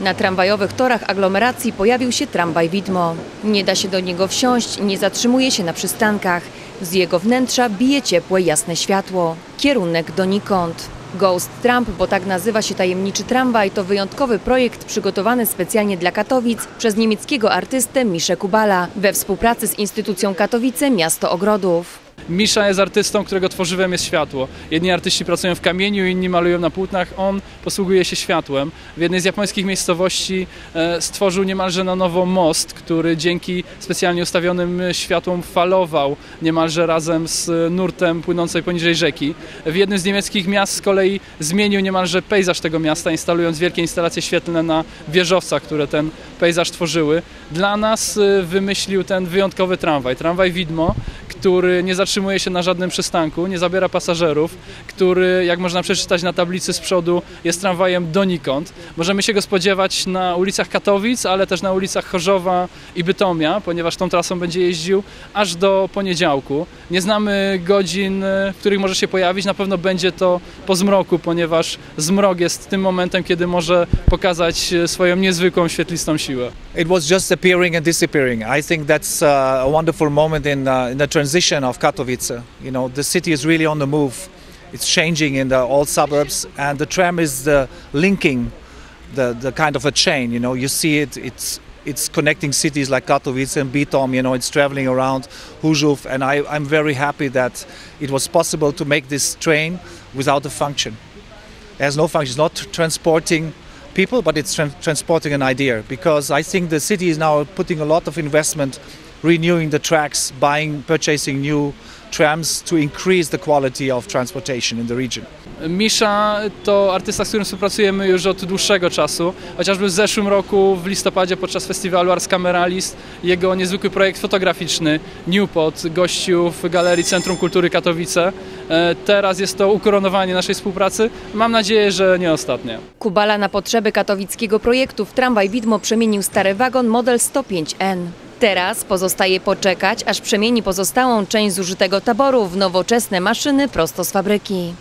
Na tramwajowych torach aglomeracji pojawił się tramwaj Widmo. Nie da się do niego wsiąść, nie zatrzymuje się na przystankach. Z jego wnętrza bije ciepłe, jasne światło. Kierunek donikąd. Ghost Tramp, bo tak nazywa się tajemniczy tramwaj, to wyjątkowy projekt przygotowany specjalnie dla Katowic przez niemieckiego artystę Miszę Kubala we współpracy z instytucją Katowice Miasto Ogrodów. Misza jest artystą, którego tworzywem jest światło. Jedni artyści pracują w kamieniu, inni malują na płótnach. On posługuje się światłem. W jednej z japońskich miejscowości e, stworzył niemalże na nowo most, który dzięki specjalnie ustawionym światłom falował niemalże razem z nurtem płynącej poniżej rzeki. W jednym z niemieckich miast z kolei zmienił niemalże pejzaż tego miasta, instalując wielkie instalacje świetlne na wieżowcach, które ten pejzaż tworzyły. Dla nas e, wymyślił ten wyjątkowy tramwaj, tramwaj Widmo, który nie zatrzymuje się na żadnym przystanku, nie zabiera pasażerów, który, jak można przeczytać na tablicy z przodu, jest tramwajem donikąd. Możemy się go spodziewać na ulicach Katowic, ale też na ulicach Chorzowa i Bytomia, ponieważ tą trasą będzie jeździł aż do poniedziałku. Nie znamy godzin, w których może się pojawić, na pewno będzie to po zmroku, ponieważ zmrok jest tym momentem, kiedy może pokazać swoją niezwykłą świetlistą siłę. It was just appearing and disappearing. I think that's uh, a wonderful moment in, uh, in the of Katowice. You know, the city is really on the move. It's changing in the old suburbs, and the tram is the linking, the, the kind of a chain. You know, you see it. It's it's connecting cities like Katowice and Bytom. You know, it's traveling around Huzhov, and I, I'm very happy that it was possible to make this train without a function. It has no function. It's not transporting people, but it's tran transporting an idea. Because I think the city is now putting a lot of investment, renewing the tracks, buying, purchasing new trams to increase the quality of transportation in the region. Misza to artysta, z którym współpracujemy już od dłuższego czasu. Chociażby w zeszłym roku w listopadzie podczas festiwalu Ars Cameralis jego niezwykły projekt fotograficzny Newport gościł w Galerii Centrum Kultury Katowice. E, Teraz jest to ukoronowanie naszej współpracy. Mam nadzieję, że nie ostatnie. Kubala na potrzeby katowickiego projektu w tramwaj Widmo przemienił stary wagon model 105N. Teraz pozostaje poczekać, aż przemieni pozostałą część zużytego taboru w nowoczesne maszyny prosto z fabryki.